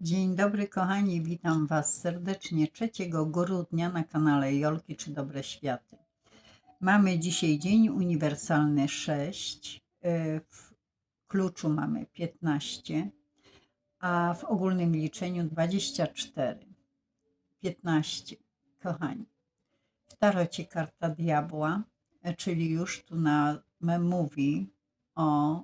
Dzień dobry kochani, witam Was serdecznie 3 grudnia na kanale Jolki czy Dobre Światy. Mamy dzisiaj dzień uniwersalny 6, y, w kluczu mamy 15, a w ogólnym liczeniu 24. 15, kochani. W tarocie karta diabła, y, czyli już tu nam mówi o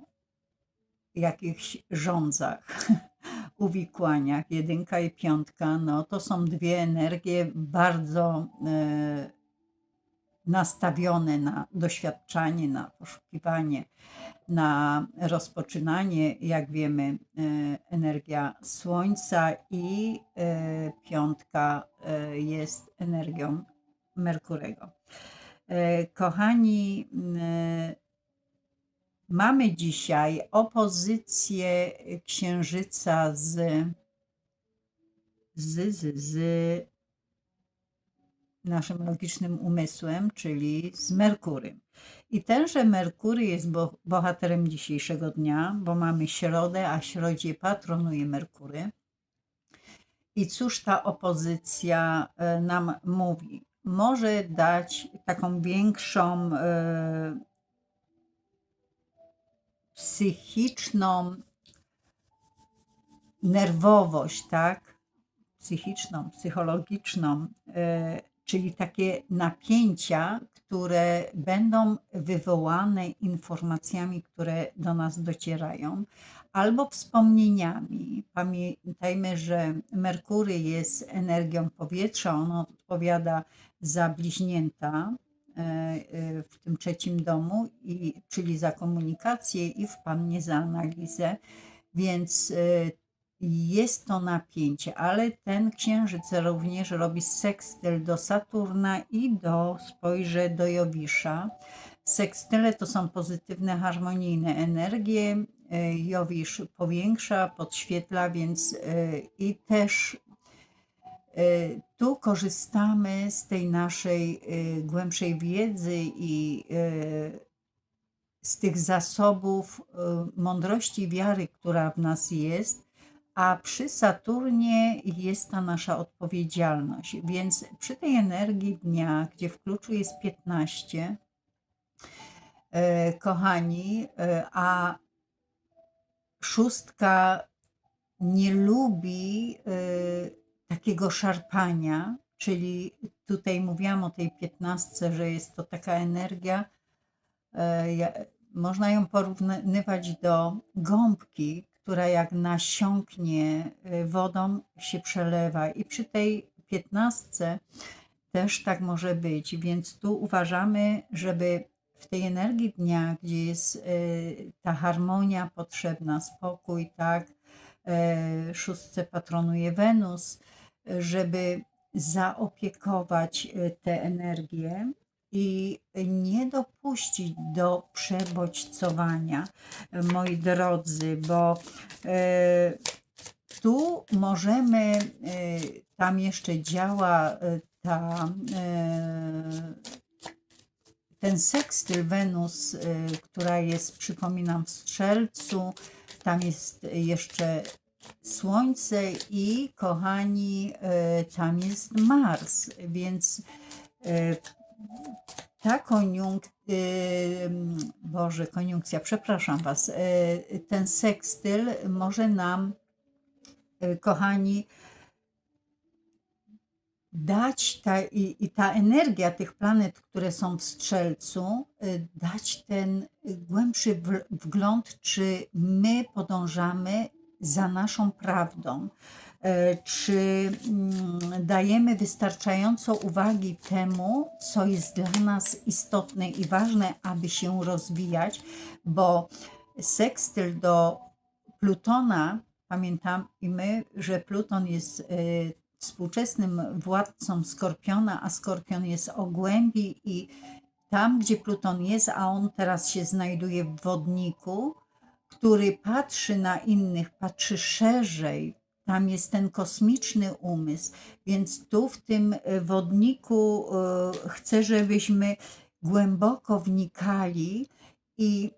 jakichś rządzach, uwikłaniach. Jedynka i piątka, no to są dwie energie bardzo e, nastawione na doświadczanie, na poszukiwanie, na rozpoczynanie. Jak wiemy, e, energia Słońca i e, piątka e, jest energią Merkurego. E, Kochani, e, Mamy dzisiaj opozycję Księżyca z, z, z, z naszym logicznym umysłem, czyli z Merkurym. I tenże Merkury jest bo, bohaterem dzisiejszego dnia, bo mamy środę, a środzie patronuje Merkury. I cóż ta opozycja e, nam mówi? Może dać taką większą e, psychiczną nerwowość, tak? Psychiczną, psychologiczną, e, czyli takie napięcia, które będą wywołane informacjami, które do nas docierają, albo wspomnieniami. Pamiętajmy, że Merkury jest energią powietrza, on odpowiada za bliźnięta, w tym trzecim domu, i, czyli za komunikację i w Pannie za analizę, więc e, jest to napięcie, ale ten księżyc również robi sekstyl do Saturna i do, spojrzę, do Jowisza. Sekstyle to są pozytywne, harmonijne energie. E, Jowisz powiększa, podświetla, więc e, i też E, Tu korzystamy z tej naszej e, głębszej wiedzy i e, z tych zasobów e, mądrości i wiary, która w nas jest, a przy Saturnie jest ta nasza odpowiedzialność. Więc przy tej energii dnia, gdzie w kluczu jest 15, e, kochani, e, a szóstka nie lubi e, takiego szarpania, czyli tutaj mówiłam o tej piętnastce, że jest to taka energia, e, można ją porównywać do gąbki, która jak nasiąknie e, wodą się przelewa. I przy tej piętnastce też tak może być, więc tu uważamy, żeby w tej energii dnia, gdzie jest e, ta harmonia potrzebna, spokój, tak, szóstce patronuje Wenus, żeby zaopiekować e, te energie i nie dopuścić do przebodźcowania, e, moi drodzy, bo e, tu możemy, tam jeszcze działa ta, ten sekstyl Wenus, która jest, przypominam, w Strzelcu, tam jest jeszcze Słońce i kochani, e, tam jest Mars, więc e, ta koniunkcja, Boże, koniunkcja, przepraszam Was, e, ten sekstyl może nam, e, kochani, dać ta, i, i ta energia tych planet, które są w strzelcu, dać ten głębszy wgląd, czy my podążamy za naszą prawdą, e, czy mm, dajemy wystarczająco uwagi temu, co jest dla nas istotne i ważne, aby się rozwijać, bo sekstyl do Plutona, pamiętamy, że Pluton jest e, współczesnym władcą Skorpiona, a Skorpion jest o głębi i tam, gdzie Pluton jest, a on teraz się znajduje w wodniku, który patrzy na innych, patrzy szerzej, tam jest ten kosmiczny umysł, więc tu w tym e, wodniku e, chcę, żebyśmy głęboko wnikali i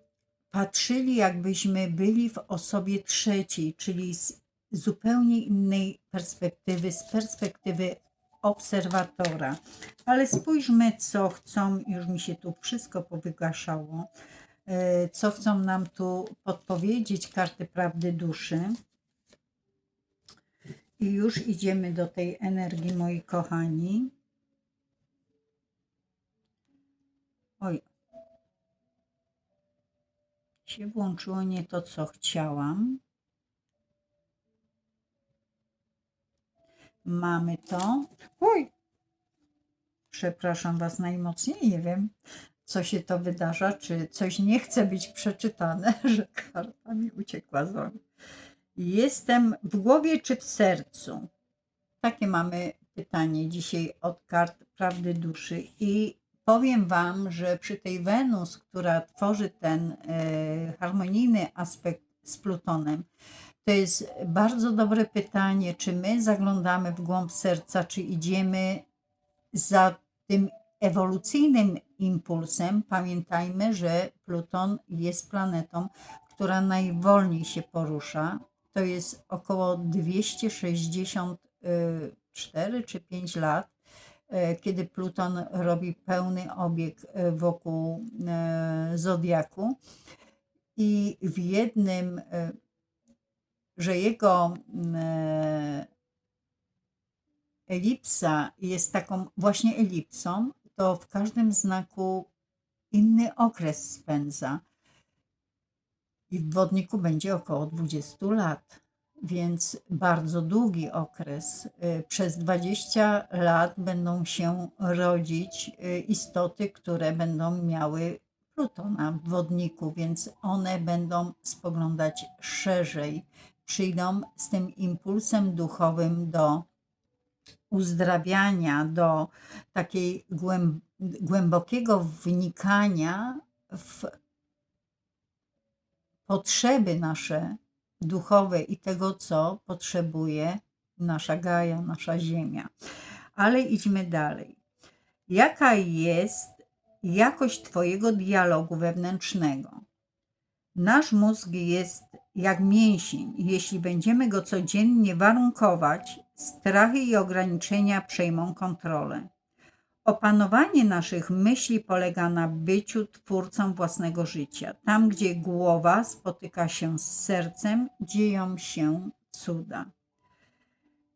patrzyli, jakbyśmy byli w osobie trzeciej, czyli z zupełnie innej perspektywy, z perspektywy obserwatora. Ale spójrzmy, co chcą, już mi się tu wszystko powygaszało, co chcą nam tu podpowiedzieć karty prawdy duszy. I już idziemy do tej energii, moi kochani. Oj. Się włączyło nie to, co chciałam. Mamy to. Oj. Przepraszam Was najmocniej. Nie wiem, co się to wydarza, czy coś nie chce być przeczytane, że karta mi uciekła z rąk. Jestem w głowie czy w sercu? Takie mamy pytanie dzisiaj od kart prawdy duszy i powiem Wam, że przy tej Wenus, która tworzy ten e, harmonijny aspekt z Plutonem, to jest bardzo dobre pytanie, czy my zaglądamy w głąb serca, czy idziemy za tym ewolucyjnym impulsem. Pamiętajmy, że Pluton jest planetą, która najwolniej się porusza. To jest około 264 czy 5 lat, e, kiedy Pluton robi pełny obieg e, wokół e, zodiaku. I w jednym że jego mm, elipsa jest taką właśnie elipsą, to w każdym znaku inny okres spędza. I w wodniku będzie około 20 lat, więc bardzo długi okres. E, przez 20 lat będą się rodzić e, istoty, które będą miały Plutona w wodniku, więc one będą spoglądać szerzej przyjdą z tym impulsem duchowym do uzdrawiania, do takiej głębokiego wnikania w potrzeby nasze duchowe i tego, co potrzebuje nasza Gaja, nasza Ziemia. Ale idźmy dalej. Jaka jest jakość Twojego dialogu wewnętrznego? Nasz mózg jest jak mięsień. Jeśli będziemy go codziennie warunkować, strachy i ograniczenia przejmą kontrolę. Opanowanie naszych myśli polega na byciu twórcą własnego życia. Tam, gdzie głowa spotyka się z sercem, dzieją się cuda.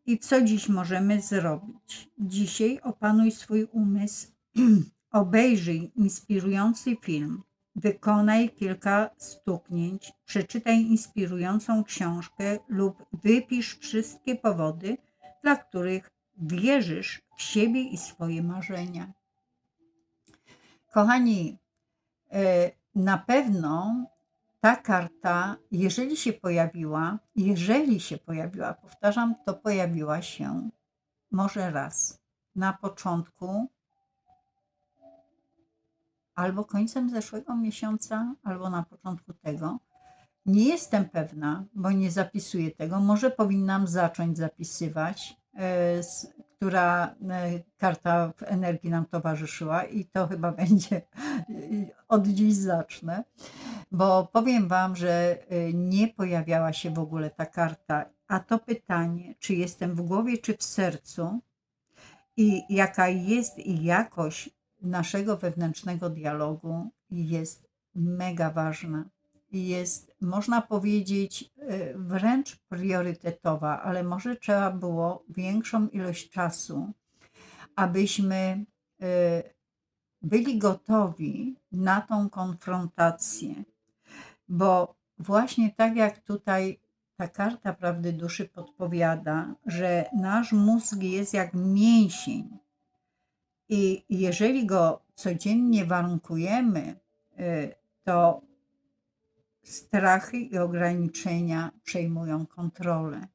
I co dziś możemy zrobić? Dzisiaj opanuj swój umysł, obejrzyj inspirujący film, Wykonaj kilka stuknięć, przeczytaj inspirującą książkę lub wypisz wszystkie powody, dla których wierzysz w siebie i swoje marzenia. Kochani, e, na pewno ta karta, jeżeli się pojawiła, jeżeli się pojawiła, powtarzam, to pojawiła się może raz na początku albo końcem zeszłego miesiąca, albo na początku tego. Nie jestem pewna, bo nie zapisuję tego. Może powinnam zacząć zapisywać, e, która e, karta w energii nam towarzyszyła, i to chyba będzie od dziś zacznę, bo powiem Wam, że e, nie pojawiała się w ogóle ta karta. A to pytanie, czy jestem w głowie, czy w sercu, i jaka jest jakość naszego wewnętrznego dialogu jest mega ważna. Jest, można powiedzieć, e, wręcz priorytetowa, ale może trzeba było większą ilość czasu, abyśmy e, byli gotowi na tą konfrontację. Bo właśnie tak jak tutaj ta karta prawdy duszy podpowiada, że nasz mózg jest jak mięsień, i jeżeli go codziennie warunkujemy, y, to strachy i ograniczenia przejmują kontrolę.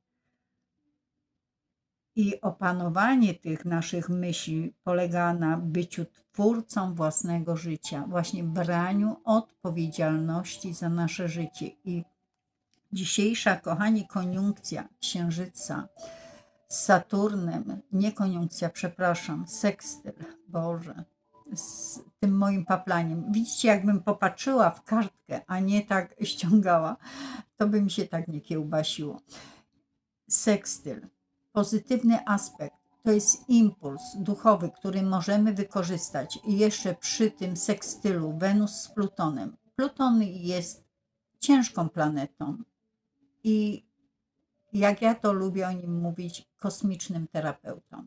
I opanowanie tych naszych myśli polega na byciu twórcą własnego życia, właśnie braniu odpowiedzialności za nasze życie. I dzisiejsza, kochani, koniunkcja Księżyca z Saturnem, nie koniunkcja, przepraszam, sekstyl, Boże, z tym moim paplaniem. Widzicie, jakbym popatrzyła w kartkę, a nie tak ściągała, to by mi się tak nie kiełbasiło. sekstyl, pozytywny aspekt, to jest impuls duchowy, który możemy wykorzystać i jeszcze przy tym sekstylu Wenus z Plutonem. Pluton jest ciężką planetą i jak ja to lubię o nim mówić, kosmicznym terapeutą.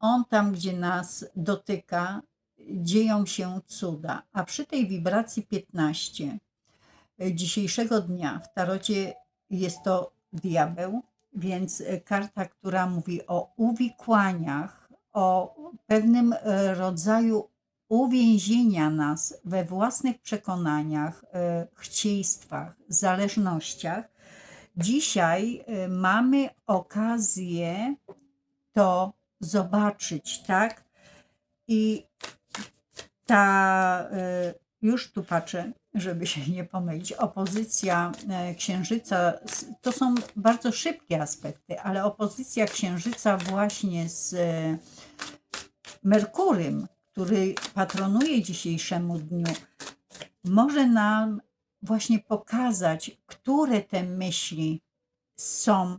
On tam, gdzie nas dotyka, dzieją się cuda, a przy tej wibracji 15 dzisiejszego dnia w tarocie jest to diabeł, więc e, karta, która mówi o uwikłaniach, o pewnym e, rodzaju uwięzienia nas we własnych przekonaniach, e, chcieństwach, zależnościach. Dzisiaj mamy okazję to zobaczyć, tak? I ta, już tu patrzę, żeby się nie pomylić, opozycja e, Księżyca, to są bardzo szybkie aspekty, ale opozycja Księżyca właśnie z e, Merkurym, który patronuje dzisiejszemu dniu, może nam właśnie pokazać, które te myśli są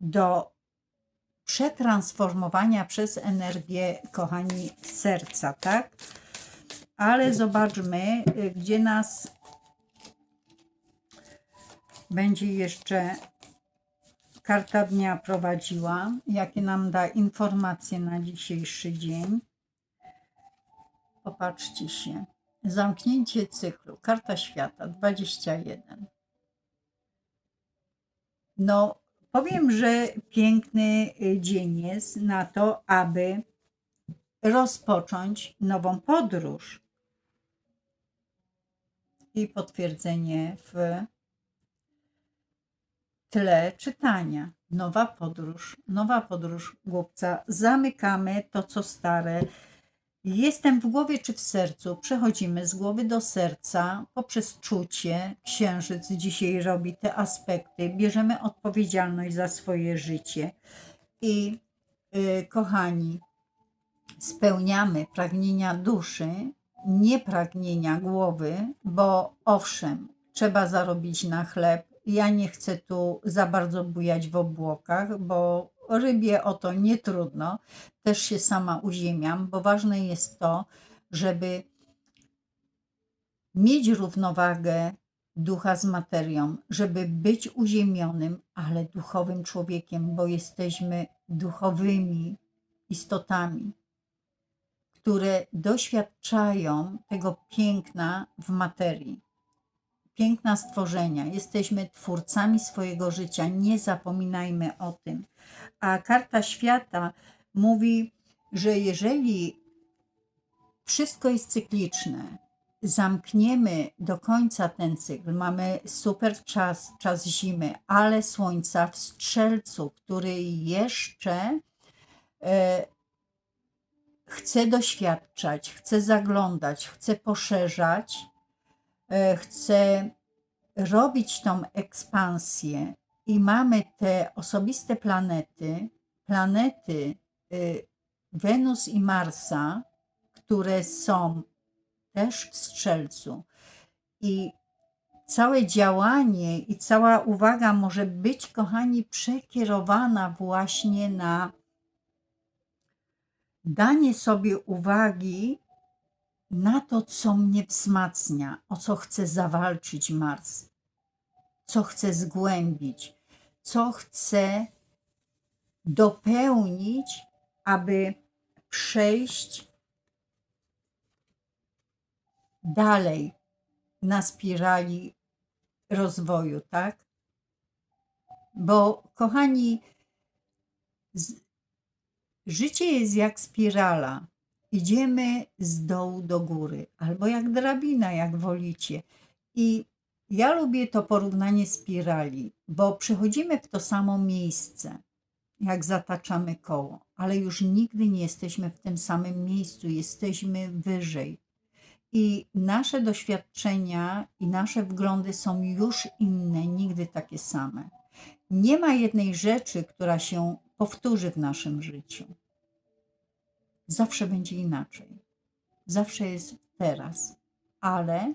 do przetransformowania przez energię, kochani, serca, tak? Ale zobaczmy, y, gdzie nas będzie jeszcze karta dnia prowadziła, jakie nam da informacje na dzisiejszy dzień. Popatrzcie się. Zamknięcie cyklu. Karta świata 21. No, powiem, że piękny y, dzień jest na to, aby rozpocząć nową podróż i potwierdzenie w tle czytania. Nowa podróż, nowa podróż głupca. Zamykamy to, co stare. Jestem w głowie czy w sercu. Przechodzimy z głowy do serca poprzez czucie. Księżyc dzisiaj robi te aspekty. Bierzemy odpowiedzialność za swoje życie. I yy, kochani, spełniamy pragnienia duszy, nie pragnienia głowy, bo owszem, trzeba zarobić na chleb. Ja nie chcę tu za bardzo bujać w obłokach, bo rybie o to nie trudno. Też się sama uziemiam, bo ważne jest to, żeby mieć równowagę ducha z materią, żeby być uziemionym, ale duchowym człowiekiem, bo jesteśmy duchowymi istotami które doświadczają tego piękna w materii. Piękna stworzenia. Jesteśmy twórcami swojego życia. Nie zapominajmy o tym. A karta świata mówi, że jeżeli wszystko jest cykliczne, zamkniemy do końca ten cykl, mamy super czas, czas zimy, ale słońca w strzelcu, który jeszcze e, chcę doświadczać, chcę zaglądać, chcę poszerzać, e, chcę robić tą ekspansję i mamy te osobiste planety, planety y, Wenus i Marsa, które są też w strzelcu. I całe działanie i cała uwaga może być, kochani, przekierowana właśnie na danie sobie uwagi na to, co mnie wzmacnia, o co chce zawalczyć Mars, co chce zgłębić, co chce dopełnić, aby przejść dalej na spirali rozwoju, tak? Bo, kochani, Życie jest jak spirala. Idziemy z dołu do góry, albo jak drabina, jak wolicie. I ja lubię to porównanie spirali, bo przychodzimy w to samo miejsce, jak zataczamy koło, ale już nigdy nie jesteśmy w tym samym miejscu, jesteśmy wyżej. I nasze doświadczenia i nasze wglądy są już inne, nigdy takie same. Nie ma jednej rzeczy, która się powtórzy w naszym życiu. Zawsze będzie inaczej. Zawsze jest teraz, ale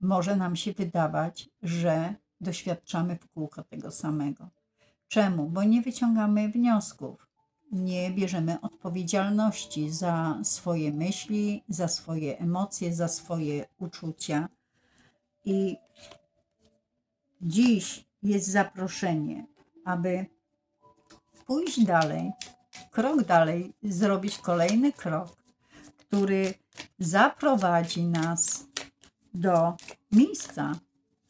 może nam się wydawać, że doświadczamy w kółko tego samego. Czemu? Bo nie wyciągamy wniosków, nie bierzemy odpowiedzialności za swoje myśli, za swoje emocje, za swoje uczucia. I dziś jest zaproszenie, aby pójść dalej, krok dalej, zrobić kolejny krok, który zaprowadzi nas do miejsca,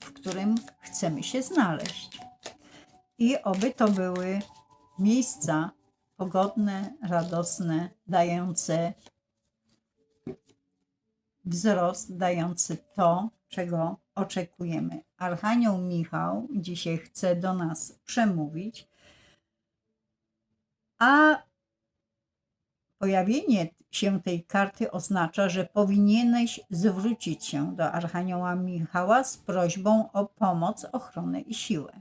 w którym chcemy się znaleźć. I oby to były miejsca pogodne, radosne, dające wzrost, dający to, czego oczekujemy. Archanioł Michał dzisiaj chce do nas przemówić, a pojawienie się tej karty oznacza, że powinieneś zwrócić się do Archanioła Michała z prośbą o pomoc, ochronę i siłę.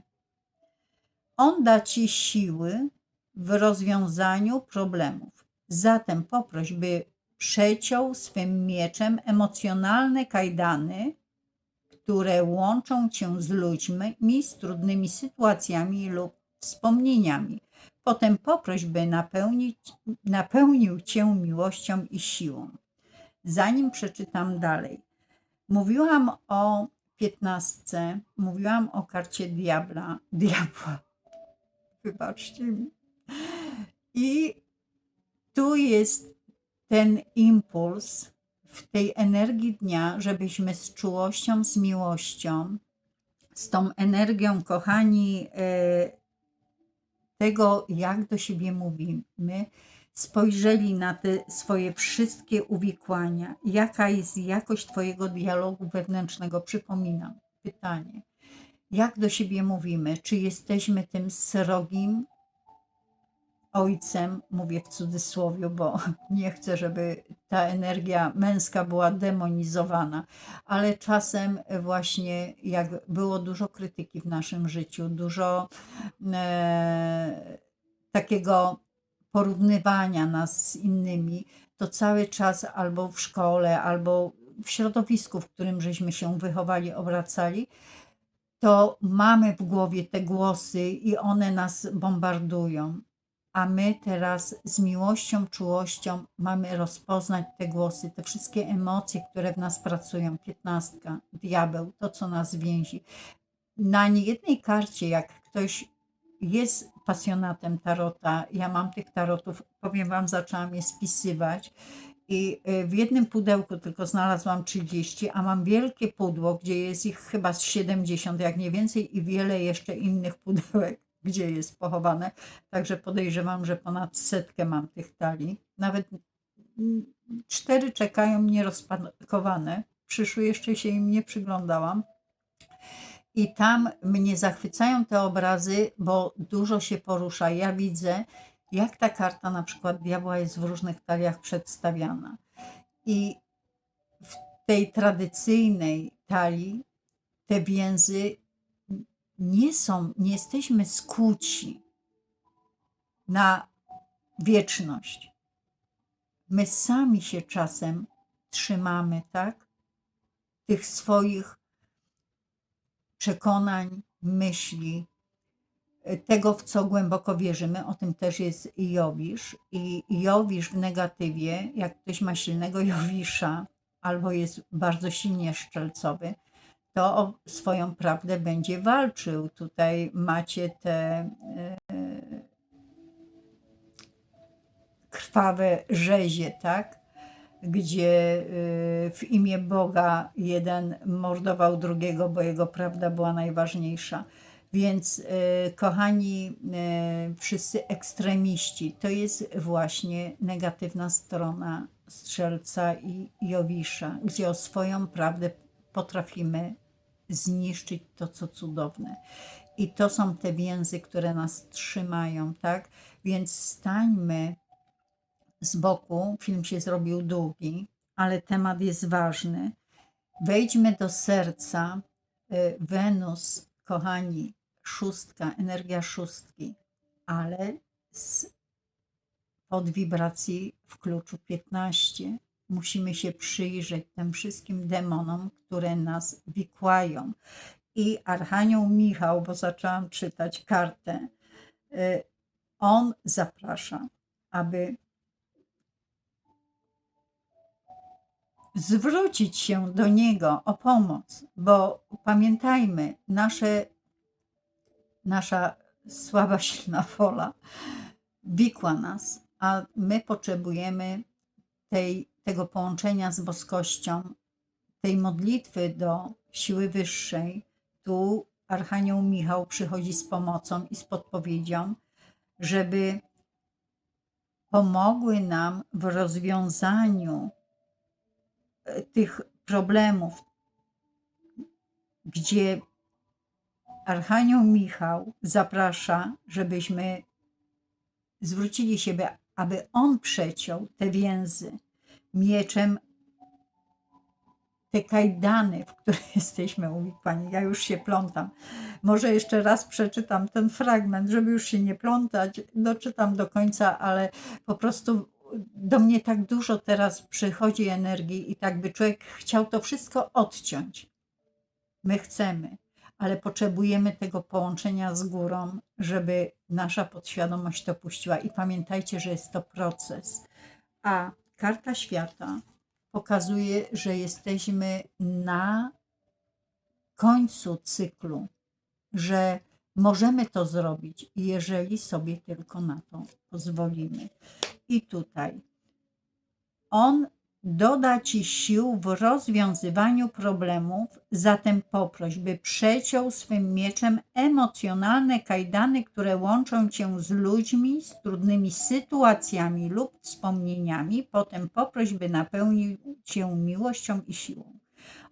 On da ci siły w rozwiązaniu problemów. Zatem poproś, by przeciął swym mieczem emocjonalne kajdany, które łączą cię z ludźmi, z trudnymi sytuacjami lub wspomnieniami. Potem poproś, by napełnić, napełnił cię miłością i siłą. Zanim przeczytam dalej, mówiłam o piętnastce, mówiłam o karcie diabla, diabła. Wybaczcie mi. I tu jest ten impuls w tej energii dnia, żebyśmy z czułością, z miłością, z tą energią, kochani, e, tego, jak do siebie mówimy, spojrzeli na te swoje wszystkie uwikłania, jaka jest jakość Twojego dialogu wewnętrznego. Przypominam pytanie, jak do siebie mówimy, czy jesteśmy tym srogim ojcem, mówię w cudzysłowie, bo nie chcę, żeby ta energia męska była demonizowana, ale czasem właśnie jak było dużo krytyki w naszym życiu, dużo e, takiego porównywania nas z innymi, to cały czas albo w szkole, albo w środowisku, w którym żeśmy się wychowali, obracali, to mamy w głowie te głosy i one nas bombardują a my teraz z miłością, czułością mamy rozpoznać te głosy, te wszystkie emocje, które w nas pracują. Piętnastka, diabeł, to co nas więzi. Na niejednej karcie, jak ktoś jest pasjonatem tarota, ja mam tych tarotów, powiem Wam, zaczęłam je spisywać i y, w jednym pudełku tylko znalazłam 30, a mam wielkie pudło, gdzie jest ich chyba z 70, jak nie więcej, i wiele jeszcze innych pudełek gdzie jest pochowane. Także podejrzewam, że ponad setkę mam tych talii. Nawet cztery czekają nierozpakowane. Przyszły, jeszcze się im nie przyglądałam. I tam mnie zachwycają te obrazy, bo dużo się porusza. Ja widzę, jak ta karta na przykład diabła jest w różnych taliach przedstawiana. I w tej tradycyjnej talii te więzy nie są, nie jesteśmy skuci na wieczność. My sami się czasem trzymamy, tak? Tych swoich przekonań, myśli, tego, w co głęboko wierzymy, o tym też jest Jowisz. I Jowisz w negatywie, jak ktoś ma silnego Jowisza, albo jest bardzo silnie szczelcowy, to o swoją prawdę będzie walczył. Tutaj macie te e, krwawe rzezie, tak? Gdzie e, w imię Boga jeden mordował drugiego, bo jego prawda była najważniejsza. Więc, e, kochani, wszyscy ekstremiści, to jest właśnie negatywna strona strzelca i Jowisza, gdzie o swoją prawdę potrafimy zniszczyć to, co cudowne. I to są te więzy, które nas trzymają, tak? Więc stańmy z boku. Film się zrobił długi, ale temat jest ważny. Wejdźmy do serca. Y, Wenus, kochani, szóstka, energia szóstki, ale z, pod wibracji w kluczu 15 musimy się przyjrzeć tym wszystkim demonom, które nas wikłają. I Archanioł Michał, bo zaczęłam czytać kartę, y, on zaprasza, aby zwrócić się do Niego o pomoc, bo pamiętajmy, nasze, nasza słaba, silna wola wikła nas, a my potrzebujemy tej, tego połączenia z boskością, tej modlitwy do siły wyższej. Tu Archanioł Michał przychodzi z pomocą i z podpowiedzią, żeby pomogły nam w rozwiązaniu e, tych problemów, gdzie Archanioł Michał zaprasza, żebyśmy zwrócili siebie, aby on przeciął te więzy mieczem, te kajdany, w które jesteśmy uwikłani. Ja już się plątam. Może jeszcze raz przeczytam ten fragment, żeby już się nie plątać. Doczytam do końca, ale po prostu do mnie tak dużo teraz przychodzi energii i tak by człowiek chciał to wszystko odciąć. My chcemy, ale potrzebujemy tego połączenia z górą, żeby nasza podświadomość to puściła. I pamiętajcie, że jest to proces. A karta świata pokazuje, że jesteśmy na końcu cyklu, że możemy to zrobić, jeżeli sobie tylko na to pozwolimy. I tutaj on doda ci sił w rozwiązywaniu problemów, zatem poproś, by przeciął swym mieczem emocjonalne kajdany, które łączą cię z ludźmi, z trudnymi sytuacjami lub wspomnieniami. Potem poproś, by napełnił cię miłością i siłą.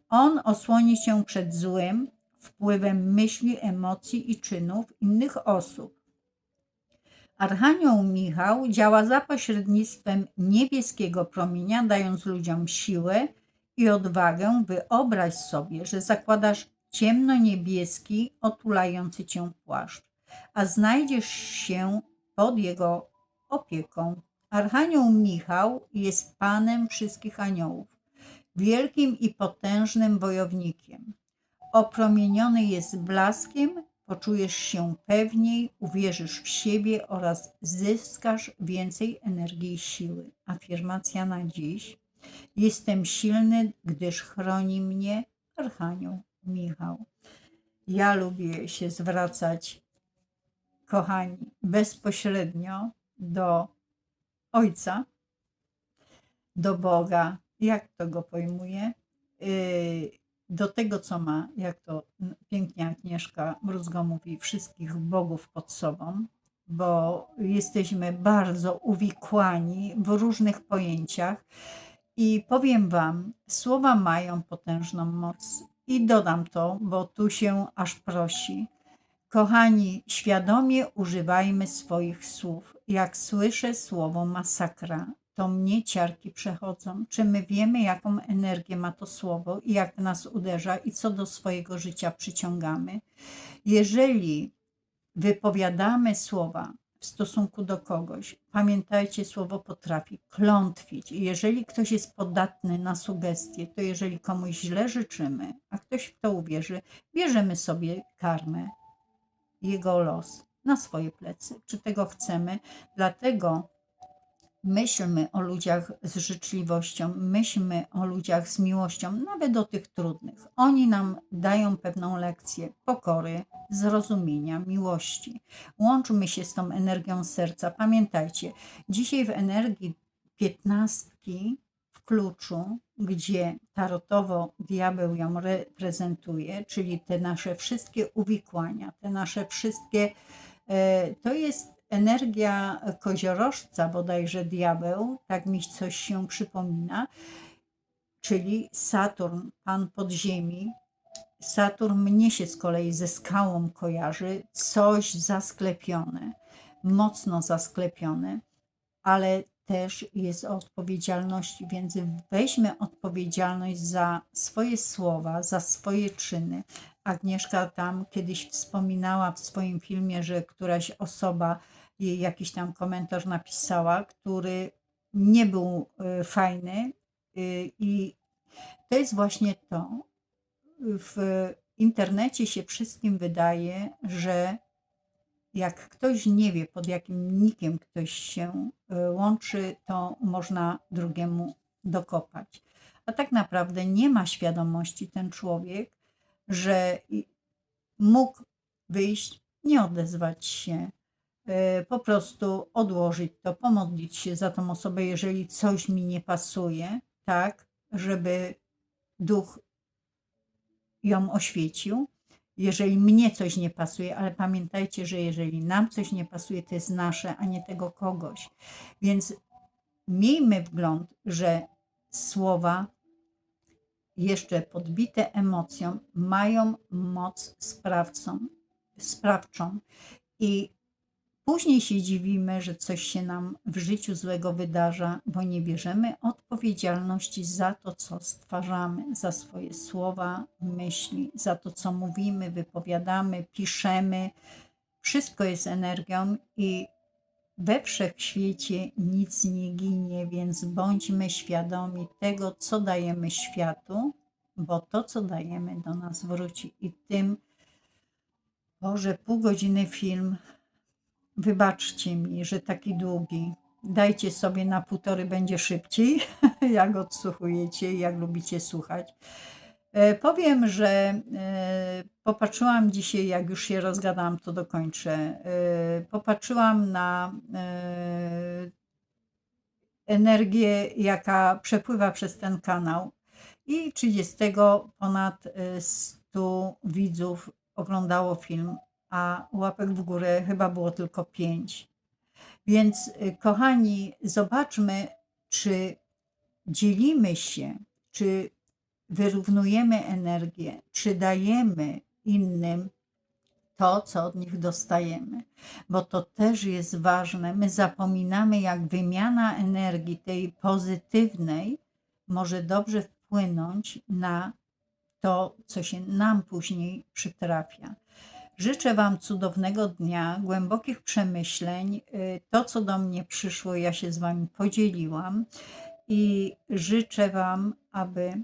On osłoni cię przed złym wpływem myśli, emocji i czynów innych osób Archanioł Michał działa za pośrednictwem niebieskiego promienia, dając ludziom siłę i odwagę. Wyobraź sobie, że zakładasz ciemno-niebieski, otulający cię płaszcz, a znajdziesz się pod jego opieką. Archanioł Michał jest panem wszystkich aniołów, wielkim i potężnym wojownikiem. Opromieniony jest blaskiem Poczujesz się pewniej, uwierzysz w siebie oraz zyskasz więcej energii i siły. Afirmacja na dziś. Jestem silny, gdyż chroni mnie Archanioł Michał. Ja lubię się zwracać, kochani, bezpośrednio do Ojca, do Boga. Jak to go pojmuję? Yy, do tego, co ma, jak to pięknie Agnieszka Mruzgo mówi, wszystkich bogów pod sobą, bo jesteśmy bardzo uwikłani w różnych pojęciach. I powiem Wam, słowa mają potężną moc. I dodam to, bo tu się aż prosi. Kochani, świadomie używajmy swoich słów. Jak słyszę słowo masakra, to mnie ciarki przechodzą. Czy my wiemy, jaką energię ma to słowo i jak nas uderza i co do swojego życia przyciągamy? Jeżeli wypowiadamy słowa w stosunku do kogoś, pamiętajcie, słowo potrafi klątwić. I jeżeli ktoś jest podatny na sugestie, to jeżeli komuś źle życzymy, a ktoś w to uwierzy, bierzemy sobie karmę, jego los na swoje plecy. Czy tego chcemy? Dlatego Myślmy o ludziach z życzliwością, myślmy o ludziach z miłością, nawet o tych trudnych. Oni nam dają pewną lekcję pokory, zrozumienia, miłości. Łączmy się z tą energią serca. Pamiętajcie, dzisiaj w energii piętnastki w kluczu, gdzie tarotowo diabeł ją reprezentuje, czyli te nasze wszystkie uwikłania, te nasze wszystkie, e, to jest energia koziorożca, bodajże diabeł, tak mi coś się przypomina, czyli Saturn, pan podziemi. Saturn mnie się z kolei ze skałą kojarzy, coś zasklepione, mocno zasklepione, ale też jest o odpowiedzialności, więc weźmy odpowiedzialność za swoje słowa, za swoje czyny. Agnieszka tam kiedyś wspominała w swoim filmie, że któraś osoba jakiś tam komentarz napisała, który nie był y, fajny. Y, I to jest właśnie to. W internecie się wszystkim wydaje, że jak ktoś nie wie, pod jakim nikiem ktoś się y, łączy, to można drugiemu dokopać. A tak naprawdę nie ma świadomości ten człowiek, że mógł wyjść, nie odezwać się, po prostu odłożyć to, pomodlić się za tą osobę, jeżeli coś mi nie pasuje, tak, żeby duch ją oświecił. Jeżeli mnie coś nie pasuje, ale pamiętajcie, że jeżeli nam coś nie pasuje, to jest nasze, a nie tego kogoś. Więc miejmy wgląd, że słowa jeszcze podbite emocją mają moc sprawcą, sprawczą i później się dziwimy, że coś się nam w życiu złego wydarza, bo nie bierzemy odpowiedzialności za to, co stwarzamy, za swoje słowa, myśli, za to, co mówimy, wypowiadamy, piszemy. Wszystko jest energią i we wszechświecie nic nie ginie, więc bądźmy świadomi tego, co dajemy światu, bo to, co dajemy, do nas wróci. I tym, Boże, pół godziny film, wybaczcie mi, że taki długi. Dajcie sobie na półtory, będzie szybciej, jak odsłuchujecie, jak lubicie słuchać. E, Powiem, że e, popatrzyłam dzisiaj, jak już się rozgadałam, to dokończę. E, Popatrzyłam na energię, jaka przepływa przez ten kanał i 30 ponad e, 100 widzów oglądało film, a łapek w górę chyba było tylko 5. Więc y, kochani, zobaczmy, czy dzielimy się, czy wyrównujemy energię, czy dajemy innym to, co od nich dostajemy, bo to też jest ważne. My zapominamy, jak wymiana energii tej pozytywnej może dobrze wpłynąć na to, co się nam później przytrafia. Życzę Wam cudownego dnia, głębokich przemyśleń. Y, To, co do mnie przyszło, ja się z Wami podzieliłam i życzę Wam, aby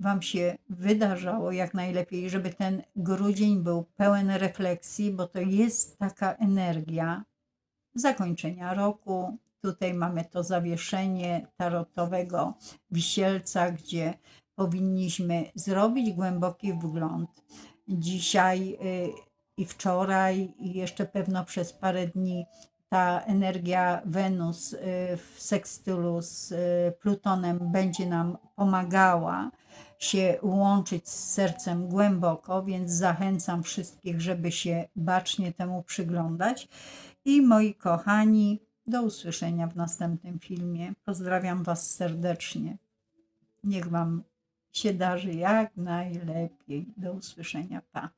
Wam się wydarzało jak najlepiej, żeby ten grudzień był pełen refleksji, bo to jest taka energia zakończenia roku. Tutaj mamy to zawieszenie tarotowego wisielca, gdzie powinniśmy zrobić głęboki wgląd. Dzisiaj y, i wczoraj, i jeszcze pewno przez parę dni ta energia Wenus y, w sekstylu z y, Plutonem będzie nam pomagała się łączyć z sercem głęboko, więc zachęcam wszystkich, żeby się bacznie temu przyglądać. I moi kochani, do usłyszenia w następnym filmie. Pozdrawiam Was serdecznie. Niech Wam się darzy jak najlepiej. Do usłyszenia. Pa.